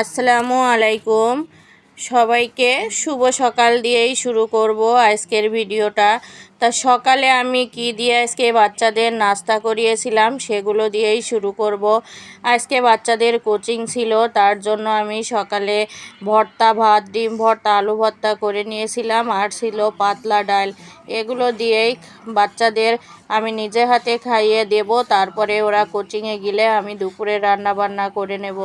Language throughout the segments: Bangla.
আসসালামু আলাইকুম। সবাইকে শুভ সকাল দিয়েই শুরু করব আজকের ভিডিওটা। তা সকালে আমি কি দিয়ে আজকে বাচ্চাদের নাস্তা করিয়েছিলাম সেগুলো দিয়েই শুরু করব। আজকে বাচ্চাদের কোচিং ছিল, তার জন্য আমি সকালে ভর্তা, ভাত, ডিম ভর্তা, আলু ভর্তা করে নিয়েছিলাম। আর ছিল পাতলা ডাল, এগুলো দিয়েই বাচ্চাদের আমি নিজে হাতে খাইয়ে দেব, তারপরে ওরা কোচিংয়ে গেলে আমি দুপুরে রান্না বান্না করে নেব।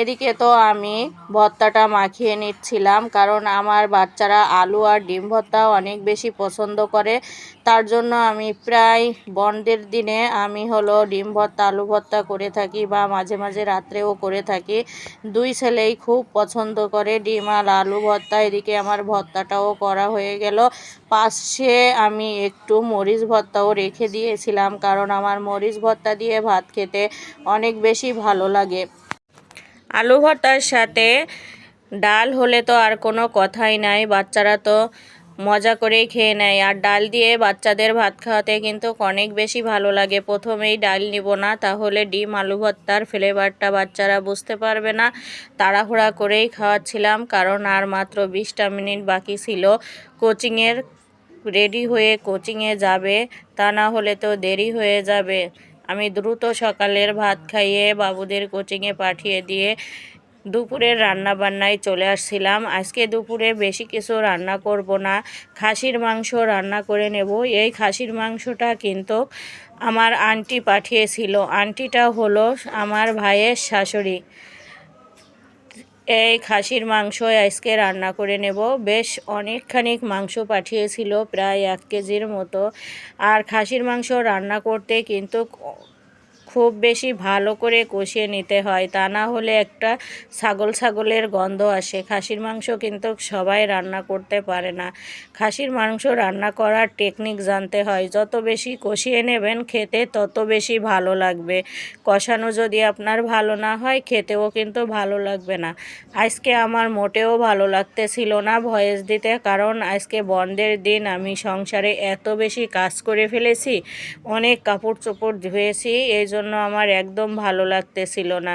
এদিকে তো আমি ভর্তাটা মাখিয়ে নিচ্ছিলাম, কারণ আমার বাচ্চারা আলু আর ডিম ভর্তা অনেক বেশি পছন্দ করে। তার জন্য আমি প্রায় বন্ধের দিনে আমি হলো ডিম ভর্তা, আলু ভর্তা করে থাকি বা মাঝে মাঝে রাত্রেও করে থাকি। দুই ছেলেই খুব পছন্দ করে ডিম আর আলু ভর্তা। এদিকে আমার ভর্তাটাও করা হয়ে গেল। পাশে আমি একটু মরিচ ভর্তাও রেখে দিয়েছিলাম, কারণ আমার মরিচ ভর্তা দিয়ে ভাত খেতে অনেক বেশি ভালো লাগে। আলু ভর্তার সাথে ডাল হলে তো আর কোনো কথাই নাই, বাচ্চারা তো মজা করেই খেয়ে নেয়। আর ডাল দিয়ে বাচ্চাদের ভাত খাওয়াতে কিন্তু অনেক বেশি ভালো লাগে। প্রথমেই ডাল নিব না, তাহলে ডিম, আলু ভর্তার ফ্লেভারটা বাচ্চারা বুঝতে পারবে না। তাড়াহুড়া করেই খাওয়াচ্ছিলাম, কারণ আর মাত্র বিশটা মিনিট বাকি ছিল কোচিংয়ের রেডি হয়ে কোচিংয়ে যাবে, তা না হলে তো দেরি হয়ে যাবে। আমি দ্রুত সকালের ভাত খাইয়ে বাবুদের কোচিংয়ে পাঠিয়ে দিয়ে দুপুরের রান্না বান্নায় চলে আসছিলাম। আজকে দুপুরে বেশি কিছু রান্না করব না। খাসির মাংস রান্না করে নেব। এই খাসির মাংসটা কিন্তু আমার আন্টি পাঠিয়েছিল। আন্টিটা হলো আমার ভাইয়ের শাশুড়ি। এই খাসির মাংস আজকে রান্না করে নেব। বেশ অনেকখানিক মাংস পাঠিয়েছিল, প্রায় এক কেজির মতো। আর খাসির মাংস রান্না করতে কিন্তু খুব বেশি ভালো করে কষিয়ে নিতে হয়। তা না হলে একটা ছাগল ছাগলের গন্ধ আসে। খাসির মাংস কিন্তু সবাই রান্না করতে পারে না। খাসির মাংস রান্না করার টেকনিক জানতে হয়। যত বেশি কষিয়ে নেবেন খেতে তত বেশি ভালো লাগবে। কষানো যদি আপনার ভালো না হয়, খেতেও কিন্তু ভালো লাগবে না। আজকে আমার মোটেও ভালো লাগতেছিল না, ভয়েস দিতে, কারণ আজকে বন্ধের দিন। আমি সংসারে এত বেশি কাজ করে ফেলেছি, অনেক কাপড় চোপড় ধুয়েছি, এই জন্য আমার একদম ভালো লাগতেছিল না।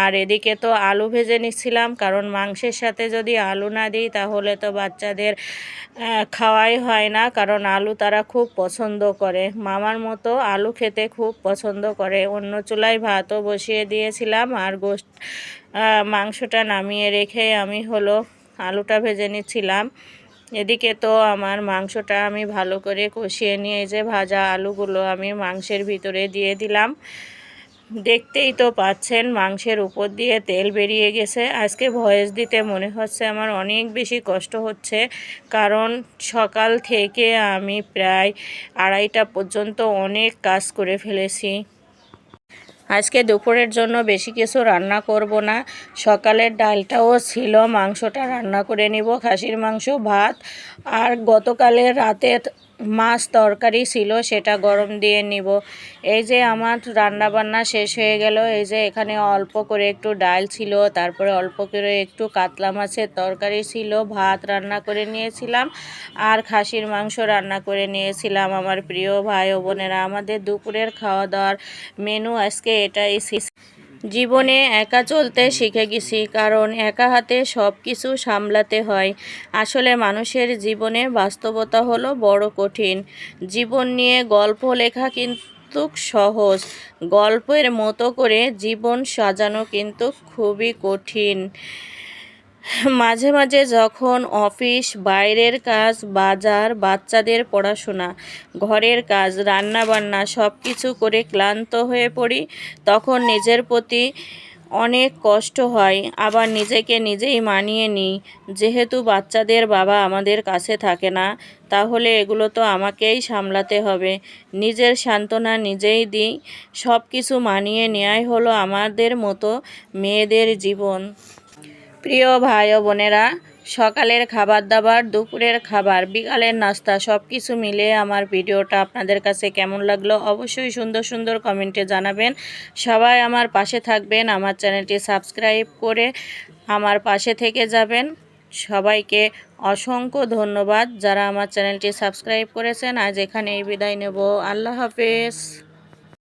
আর এদিকে তো আলু ভেজে নিচ্ছিলাম, কারণ মাংসের সাথে যদি আলু না দিই তাহলে তো বাচ্চাদের খাওয়াই হয় না, কারণ আলু তারা খুব পছন্দ করে। মামার মতো আলু খেতে খুব পছন্দ করে। অন্য চুলায় ভাতও বসিয়ে দিয়েছিলাম আর গোস্ত মাংসটা নামিয়ে রেখে আমি হলো আলুটা ভেজে নিচ্ছিলাম। এদিকে তো আমার মাংসটা আমি ভালো করে কষিয়ে নিয়ে যে ভাজা আলুগুলো আমি মাংসের ভিতরে দিয়ে দিলাম। দেখতেই তো পাচ্ছেন মাংসের উপর দিয়ে তেল বেরিয়ে গেছে। আজকে ভয়েস দিতে মনে হচ্ছে আমার অনেক বেশি কষ্ট হচ্ছে, কারণ সকাল থেকে আমি প্রায় আড়াইটা পর্যন্ত অনেক কাজ করে ফেলেছি। আজকে দুপুরের জন্য বেশি কিছু রান্না করব না। সকালের ডালটাও ছিল, মাংসটা রান্না করে নিব। খাসির মাংস, ভাত আর গতকালের রাতে মাছ তরকারি ছিল, সেটা গরম দিয়ে নিব। এই যে আমার রান্না বান্না শেষ হয়ে গেল, এই যে এখানে অল্প করে একটু ডাল ছিল, তারপরে অল্প করে একটু কাতলা মাছের তরকারি ছিল, ভাত রান্না করে নিয়েছিলাম, আর খাসির মাংস রান্না করে নিয়েছিলাম আমার প্রিয় ভাই ও বোনেরা। আমাদের দুপুরের খাওয়া দাওয়ার মেনু আজকে এটাই জীবনে একা চলতে শিখে গেছি কারণ একা হাতে সব কিছু সামলাতে হয়। আসলে মানুষের জীবনে বাস্তবতা হলো বড় কঠিন। জীবন নিয়ে গল্প লেখা কিন্তু সহজ। গল্পের মতো করে জীবন সাজানো কিন্তু খুবই কঠিন। মাঝে মাঝে যখন অফিস, বাইরের কাজ, বাজার, বাচ্চাদের পড়াশোনা, ঘরের কাজ রান্না বান্না সব কিছু করে ক্লান্ত হয়ে পড়ি, তখন নিজের প্রতি অনেক কষ্ট হয়। আবার নিজেকে নিজেই মানিয়ে নিই। যেহেতু বাচ্চাদের বাবা আমাদের কাছে থাকে না, তাহলে এগুলো তো আমাকেই সামলাতে হবে। নিজের সান্ত্বনা নিজেই দিই। সব কিছু মানিয়ে নেওয়াই হলো আমাদের মতো মেয়েদের জীবন। প্রিয় ভাই ও বোনেরা, সকালের খাবার দাবার, দুপুরের খাবার, বিকালের নাস্তা সব কিছু মিলে আমার ভিডিওটা আপনাদের কাছে কেমন লাগল অবশ্যই সুন্দর সুন্দর কমেন্টে জানাবেন। সবাই আমার পাশে থাকবেন, আমার চ্যানেলটি সাবস্ক্রাইব করে আমার পাশে থেকে যাবেন। সবাইকে অসংখ্য ধন্যবাদ যারা আমার চ্যানেলটি সাবস্ক্রাইব করেছেন। আজ এখানেই বিদায় নেব। আল্লাহ হাফেজ।